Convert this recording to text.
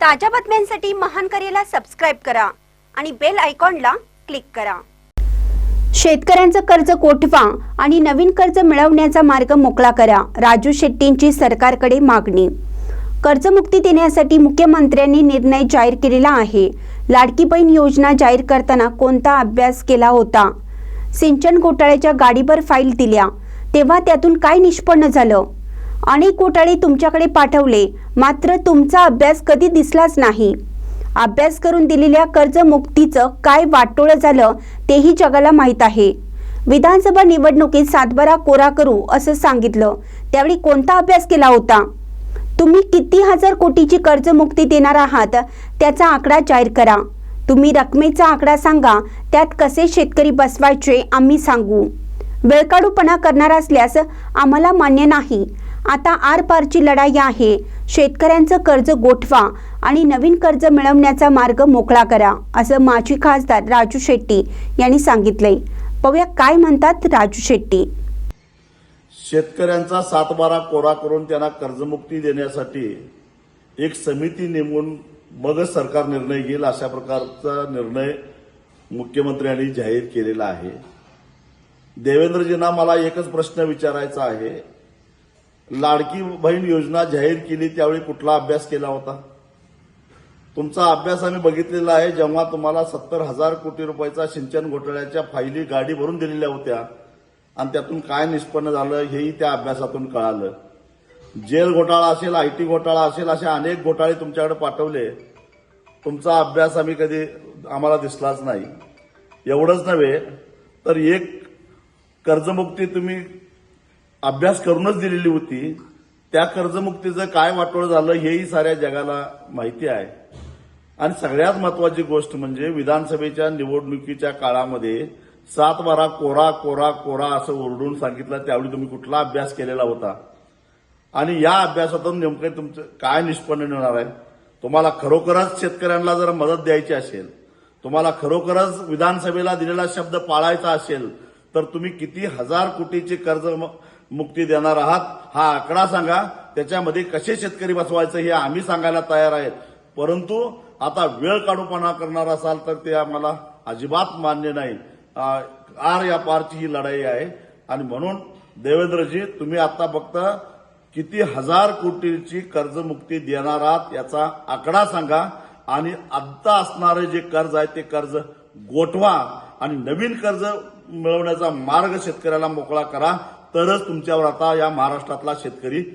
ताज्या बातम्यांसाठी महान करेला सबस्क्राईब करा आणि बेल आयकॉनला क्लिक करा. शेतकऱ्यांचं कर्ज कोठवा आणि नवीन कर्ज मिळवण्याचा मार्ग मोकळा करा राजू शेट्टींची सरकारकडे मागणी. कर्जमुक्ती देण्यासाठी मुख्यमंत्र्यांनी निर्णय जाहीर केलेला आहे. लाडकी बहीण योजना जाहीर करताना कोणता अभ्यास केला होता? सिंचन घोटाळ्याच्या गाडीभर फाईल दिल्या. तेव्हा त्यातून काय निष्पन्न झालं? अनेक घोटाळे तुमच्याकडे पाठवले. मात्र तुमचा अभ्यास कधी दिसलाच नाही. अभ्यास करून दिलेल्या कर्जमुक्तीचं काय वाटोळं झालं तेही जगाला माहीत आहे. विधानसभा निवडणुकीत सातबारा कोरा करू असं सांगितलं. त्यावेळी कोणता अभ्यास केला होता? तुम्ही किती हजार कोटीची कर्जमुक्ती देणार आहात त्याचा आकडा जाहीर करा. तुम्ही रकमेचा आकडा सांगा त्यात कसे शेतकरी बसवायचे आम्ही सांगू. वेळकाडूपणा करणार असल्यास आम्हाला मान्य नाही. आता आरपारची लढाई आहे. शेतकऱ्यांचं कर्ज गोठवा आणि नवीन कर्ज मिळवण्याचा मार्ग मोकळा करा असं माजी खासदार राजू शेट्टी यांनी सांगितलंय. पाहूया काय म्हणतात राजू शेट्टी. शेतकऱ्यांचा सातबारा कोरा करून त्यांना कर्जमुक्ती देण्यासाठी एक समिती नेमून मगच सरकार निर्णय घेईल अशा प्रकारचा निर्णय मुख्यमंत्र्यांनी जाहीर केलेला आहे. देवेंद्रजींना मला एकच प्रश्न विचारायचा आहे. लाडकी बहीण योजना जाहीर केली त्यावेळी कुठला अभ्यास केला होता? तुमचा अभ्यास आम्ही बघितलेला आहे जेव्हा तुम्हाला सत्तर हजार कोटी रुपयाचा सिंचन घोटाळ्याच्या फायली गाडी भरून दिलेल्या होत्या आणि त्यातून काय निष्पन्न झालं हेही त्या अभ्यासातून कळालं. जेल घोटाळा असेल आयटी घोटाळा असेल असे अनेक घोटाळे तुमच्याकडे पाठवले. तुमचा अभ्यास आम्ही कधी आम्हाला दिसलाच नाही. एवढंच नव्हे तर एक कर्जमुक्ती तुम्ही अभ्यास करूनच दिलेली होती. त्या कर्जमुक्तीचं काय वाटोळ झालं हेही साऱ्या जगाला माहिती आहे. आणि सगळ्यात महत्वाची गोष्ट म्हणजे विधानसभेच्या निवडणुकीच्या काळामध्ये सात बारा कोरा कोरा कोरा असं ओरडून सांगितलं त्यावेळी तुम्ही कुठला अभ्यास केलेला होता? आणि या अभ्यासातून नेमकं तुमचं काय निष्पन्न मिळणार आहे? तुम्हाला खरोखरच शेतकऱ्यांना जर मदत द्यायची असेल तुम्हाला खरोखरच विधानसभेला दिलेला शब्द पाळायचा असेल तर तुम्ही किती हजार कोटीची कर्ज मुक्ती देणार आहात हा आकडा सांगा. त्याच्यामध्ये कसे शेतकरी बसवायचं हे आम्ही सांगायला तयार आहेत. परंतु आता वेळ काढूपणा करणार असाल तर ते आम्हाला अजिबात मान्य नाही. आर या पारची ही लढाई आहे. आणि म्हणून देवेंद्रजी तुम्ही आता फक्त किती हजार कोटीची कर्जमुक्ती देणार आहात याचा आकडा सांगा. आणि आत्ता असणारे जे कर्ज आहे ते कर्ज गोठवा. आणि नवीन कर्ज मिळवण्याचा मार्ग शेतकऱ्याला मोकळा करा. तरच तुमच्यावर आता या महाराष्ट्रातला शेतकरी